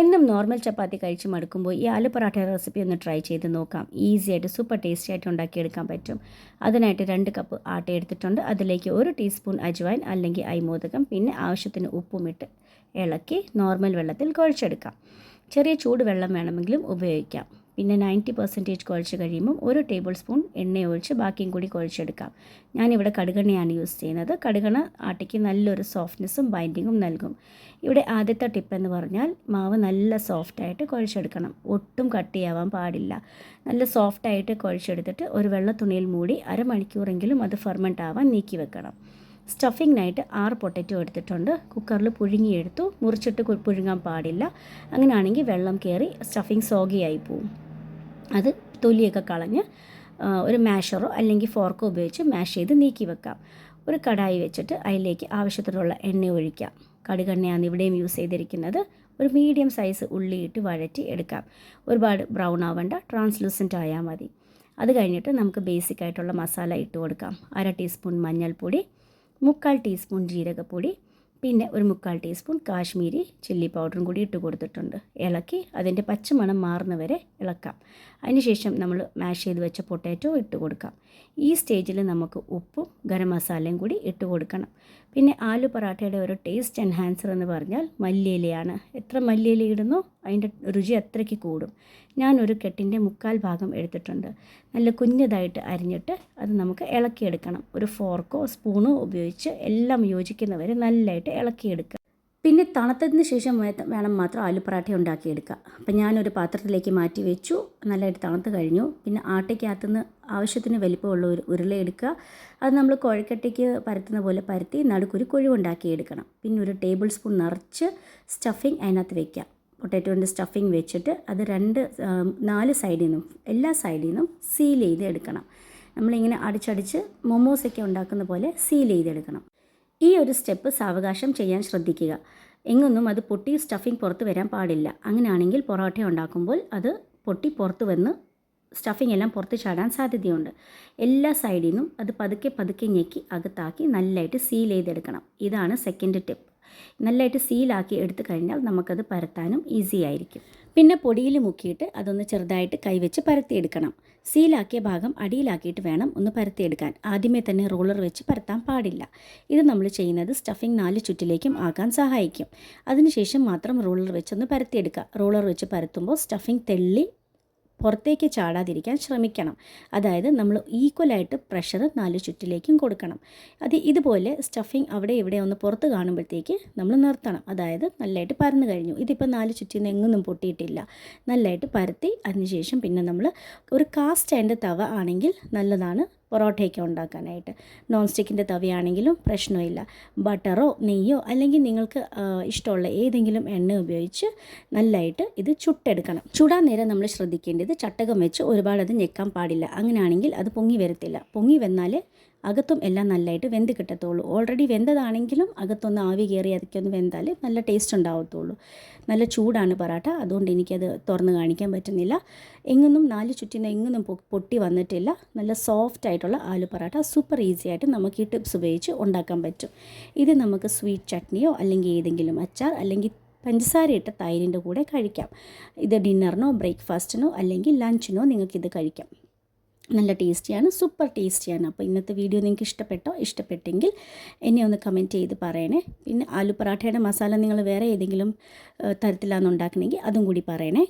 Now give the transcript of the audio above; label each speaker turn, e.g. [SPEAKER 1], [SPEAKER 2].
[SPEAKER 1] എന്നും നോർമൽ ചപ്പാത്തി കഴിച്ച് മടുക്കുമ്പോൾ ഈ ആലു പൊറാട്ട റെസിപ്പി ഒന്ന് ട്രൈ ചെയ്ത് നോക്കാം. ഈസി ആയിട്ട് സൂപ്പർ ടേസ്റ്റി ആയിട്ട് ഉണ്ടാക്കിയെടുക്കാൻ പറ്റും. അതിനായിട്ട് രണ്ട് കപ്പ് ആട്ട എടുത്തിട്ടുണ്ട്. അതിലേക്ക് ഒരു ടീസ്പൂൺ അജ്വൈൻ അല്ലെങ്കിൽ അയ്മോദകം പിന്നെ ആവശ്യത്തിന് ഉപ്പും ഇട്ട് ഇളക്കി നോർമൽ വെള്ളത്തിൽ കുഴച്ചെടുക്കാം. ചെറിയ ചൂട് വെള്ളം വേണമെങ്കിലും ഉപയോഗിക്കാം. പിന്നെ നയന്റി പെർസെന്റേജ് കുഴച്ച് കഴിയുമ്പം ഒരു ടേബിൾ സ്പൂൺ എണ്ണ ഒഴിച്ച് ബാക്കിയും കൂടി കുഴച്ചെടുക്കാം. ഞാനിവിടെ കടുകെണ്ണയാണ് യൂസ് ചെയ്യുന്നത്. കടുകണ ആട്ടയ്ക്ക് നല്ലൊരു സോഫ്റ്റ്നെസ്സും ബൈൻഡിങ്ങും നൽകും. ഇവിടെ ആദ്യത്തെ ടിപ്പ് എന്ന് പറഞ്ഞാൽ മാവ് നല്ല സോഫ്റ്റായിട്ട് കുഴച്ചെടുക്കണം. ഒട്ടും കട്ടിയാവാൻ പാടില്ല. നല്ല സോഫ്റ്റായിട്ട് കുഴച്ചെടുത്തിട്ട് ഒരു വെള്ള തുണിയിൽ മൂടി അരമണിക്കൂറെങ്കിലും അത് ഫെർമെന്റ് ആവാൻ നീക്കി വെക്കണം സ്റ്റഫിങ്ങിനായിട്ട് ആറ് പൊട്ടറ്റോ എടുത്തിട്ടുണ്ട്. കുക്കറിൽ പുഴുങ്ങിയെടുത്തു. മുറിച്ചിട്ട് പുഴുങ്ങാൻ പാടില്ല. അങ്ങനെയാണെങ്കിൽ വെള്ളം കയറി സ്റ്റഫിങ് സോഗിയായി പോവും. അത് തൊലിയൊക്കെ കളഞ്ഞ് ഒരു മാഷറോ അല്ലെങ്കിൽ ഫോർക്കോ ഉപയോഗിച്ച് മാഷ് ചെയ്ത് നീക്കി വെക്കാം. ഒരു കടായി വെച്ചിട്ട് അതിലേക്ക് ആവശ്യത്തിനുള്ള എണ്ണ ഒഴിക്കാം. കടുകെണ്ണയാണ് ഇവിടെയും യൂസ് ചെയ്തിരിക്കുന്നത്. ഒരു മീഡിയം സൈസ് ഉള്ളിയിട്ട് വഴറ്റി എടുക്കാം. ഒരുപാട് ബ്രൗൺ ആവേണ്ട ട്രാൻസ്ലൂസന്റ് ആയാൽ മതി. അത് കഴിഞ്ഞിട്ട് നമുക്ക് ബേസിക് ആയിട്ടുള്ള മസാല ഇട്ട് കൊടുക്കാം. അര ടീസ്പൂൺ മഞ്ഞൾപ്പൊടി മുക്കാൽ ടീസ്പൂൺ ജീരകപ്പൊടി പിന്നെ ഒരു മുക്കാൽ ടീസ്പൂൺ കാശ്മീരി ചില്ലി പൗഡറും കൂടി ഇട്ട് കൊടുത്തിട്ടുണ്ട്. ഇളക്കി അതിന്റെ പച്ചമണം മാറുന്നവരെ ഇളക്കാം. അതിനുശേഷം നമ്മൾ മാഷ് ചെയ്ത് വെച്ച പൊട്ടാറ്റോ ഇട്ട് കൊടുക്കാം. ഈ സ്റ്റേജിൽ നമുക്ക് ഉപ്പും ഗരം മസാലയും കൂടി ഇട്ട് കൊടുക്കണം. പിന്നെ ആലു പൊറാട്ടയുടെ ഒരു ടേസ്റ്റ് എൻഹാൻസർ എന്ന് പറഞ്ഞാൽ മല്ലിയിലയാണ്. എത്ര മല്ലിയില ഇടുന്നോ? അതിന്റെ രുചി അത്രയ്ക്ക് കൂടും. ഞാനൊരു കെട്ടിന്റെ മുക്കാൽ ഭാഗം എടുത്തിട്ടുണ്ട്. നല്ല കുഞ്ഞതായിട്ട് അരിഞ്ഞിട്ട് അത് നമുക്ക് ഇളക്കിയെടുക്കണം. ഒരു ഫോർക്കോ സ്പൂണോ ഉപയോഗിച്ച് എല്ലാം യോജിക്കുന്നവരെ നല്ലതായിട്ട് ഇളക്കിയെടുക്കുക. പിന്നെ തണുത്തതിന് ശേഷം വേണം മാത്രം ആലു പറാട്ട ഉണ്ടാക്കിയെടുക്കുക. അപ്പം ഞാനൊരു പാത്രത്തിലേക്ക് മാറ്റി വെച്ചു. നല്ലതായിട്ട് തണുത്ത് കഴിഞ്ഞു. പിന്നെ ആട്ടയ്ക്കകത്തുനിന്ന് ആവശ്യത്തിന് വലിപ്പമുള്ള ഒരു ഉരുള എടുക്കുക. അത് നമ്മൾ കുഴക്കട്ടയ്ക്ക് പരത്തുന്ന പോലെ പരത്തി നടുക്കൊരു കുഴിവുണ്ടാക്കിയെടുക്കണം. പിന്നെ ഒരു ടേബിൾ സ്പൂൺ നിറച്ച് സ്റ്റഫിങ് അതിനകത്ത് വെക്കുക. പൊട്ടാറ്റോന്റെ സ്റ്റഫിങ് വെച്ചിട്ട് അത് രണ്ട് നാല് സൈഡിൽ നിന്നും എല്ലാ സൈഡിൽ നിന്നും സീൽ ചെയ്ത് എടുക്കണം. നമ്മളിങ്ങനെ അടിച്ചടിച്ച് മൊമോസൊക്കെ ഉണ്ടാക്കുന്ന പോലെ സീൽ ചെയ്തെടുക്കണം. ഈ ഒരു സ്റ്റെപ്പ് സാവകാശം ചെയ്യാൻ ശ്രദ്ധിക്കുക. എങ്ങൊന്നും അത് പൊട്ടി സ്റ്റഫിംഗ് പുറത്ത് വരാൻ പാടില്ല. അങ്ങനെയാണെങ്കിൽ പൊറോട്ട ഉണ്ടാക്കുമ്പോൾ അത് പൊട്ടി പുറത്ത് വന്ന് സ്റ്റഫിംഗ് എല്ലാം പുറത്ത് ചാടാൻ സാധ്യതയുണ്ട്. എല്ലാ സൈഡിൽ നിന്നും അത് പതുക്കെ പതുക്കെ ഞെക്കി അകത്താക്കി നല്ലതായിട്ട് സീൽ ചെയ്തെടുക്കണം. ഇതാണ് സെക്കൻഡ് ടിപ്പ് നല്ലതായിട്ട് സീലാക്കി എടുത്തു കഴിഞ്ഞാൽ നമുക്കത് പരത്താനും ഈസി ആയിരിക്കും. പിന്നെ പൊടിയിൽ മുക്കിയിട്ട് അതൊന്ന് ചെറുതായിട്ട് കൈവച്ച് പരത്തിയെടുക്കണം. സീലാക്കിയ ഭാഗം അടിയിലാക്കിയിട്ട് വേണം ഒന്ന് പരത്തിയെടുക്കാൻ. ആദ്യമേ തന്നെ റോളർ വെച്ച് പരത്താൻ പാടില്ല. ഇത് നമ്മൾ ചെയ്യുന്നത് സ്റ്റഫിംഗ് നാല് ചുറ്റിലേക്കും ആക്കാൻ സഹായിക്കും. അതിനുശേഷം മാത്രം റോളർ വെച്ചൊന്ന് പരത്തിയെടുക്കുക. റോളർ വെച്ച് പരത്തുമ്പോൾ സ്റ്റഫിംഗ് തെള്ളി പുറത്തേക്ക് ചാടാതിരിക്കാൻ ശ്രമിക്കണം. അതായത് നമ്മൾ ഈക്വലായിട്ട് പ്രഷർ നാല് ചുറ്റിലേക്കും കൊടുക്കണം. അത് ഇതുപോലെ സ്റ്റഫിങ് അവിടെ ഇവിടെ ഒന്ന് പുറത്ത് കാണുമ്പോഴത്തേക്ക് നമ്മൾ നിർത്തണം. അതായത് നല്ലതായിട്ട് പരന്നു കഴിഞ്ഞു. ഇതിപ്പോൾ നാല് ചുറ്റിൽ നിന്ന് എങ്ങൊന്നും പൊട്ടിയിട്ടില്ല. നല്ലതായിട്ട് പരത്തി അതിനുശേഷം പിന്നെ നമ്മൾ ഒരു കാസ്റ്റ് ആൻഡ് തവ ആണെങ്കിൽ നല്ലതാണ് പൊറോട്ടയൊക്കെ ഉണ്ടാക്കാനായിട്ട്. നോൺ സ്റ്റിക്കിന്റെ തവയാണെങ്കിലും പ്രശ്നമില്ല. ബട്ടറോ നെയ്യോ അല്ലെങ്കിൽ നിങ്ങൾക്ക് ഇഷ്ടമുള്ള ഏതെങ്കിലും എണ്ണ ഉപയോഗിച്ച് നല്ലതായിട്ട് ഇത് ചുട്ടെടുക്കണം. ചുടാൻ നേരം നമ്മൾ ശ്രദ്ധിക്കേണ്ടത് ചട്ടകം വെച്ച് ഒരുപാട് അത് ഞെക്കാൻ പാടില്ല. അങ്ങനെയാണെങ്കിൽ അത് പൊങ്ങി വരത്തില്ല. പൊങ്ങി വന്നാൽ അകത്തും എല്ലാം നല്ലതായിട്ട് വെന്ത് കിട്ടത്തുള്ളൂ. ഓൾറെഡി വെന്തതാണെങ്കിലും അകത്തൊന്ന് ആവി കയറി അതൊക്കെ ഒന്ന് വെന്താൽ നല്ല ടേസ്റ്റ് ഉണ്ടാവത്തുള്ളൂ. നല്ല ചൂടാണ് പൊറാട്ട. അതുകൊണ്ട് എനിക്കത് തുറന്ന് കാണിക്കാൻ പറ്റുന്നില്ല. എങ്ങൊന്നും നാല് ചുറ്റിന് എങ്ങൊന്നും പൊട്ടി വന്നിട്ടില്ല. നല്ല സോഫ്റ്റ് ആയിട്ടുള്ള ആലു പൊറാട്ട. സൂപ്പർ ഈസി ആയിട്ട് നമുക്ക് ഈ ടിപ്സ് ഉപയോഗിച്ച് ഉണ്ടാക്കാൻ പറ്റും. ഇത് നമുക്ക് സ്വീറ്റ് ചട്നിയോ അല്ലെങ്കിൽ ഏതെങ്കിലും അച്ചാർ അല്ലെങ്കിൽ പഞ്ചസാര ഇട്ട തൈരിന്റെ കൂടെ കഴിക്കാം. ഇത് ഡിന്നറിനോ ബ്രേക്ക്ഫാസ്റ്റിനോ അല്ലെങ്കിൽ ലഞ്ചിനോ നിങ്ങൾക്കിത് കഴിക്കാം. നല്ല ടേസ്റ്റിയാണ് സൂപ്പർ ടേസ്റ്റിയാണ്. അപ്പോൾ ഇന്നത്തെ വീഡിയോ നിങ്ങൾക്ക് ഇഷ്ടപ്പെട്ടോ? ഇഷ്ടപ്പെട്ടെങ്കിൽ എന്നെ ഒന്ന് കമന്റ് ചെയ്ത് പറയണേ. പിന്നെ ആലു പറാഠയുടെ മസാല നിങ്ങൾ വേറെ ഏതെങ്കിലും തരത്തിലാണ് ഉണ്ടാക്കണമെങ്കിൽ അതും കൂടി പറയണേ.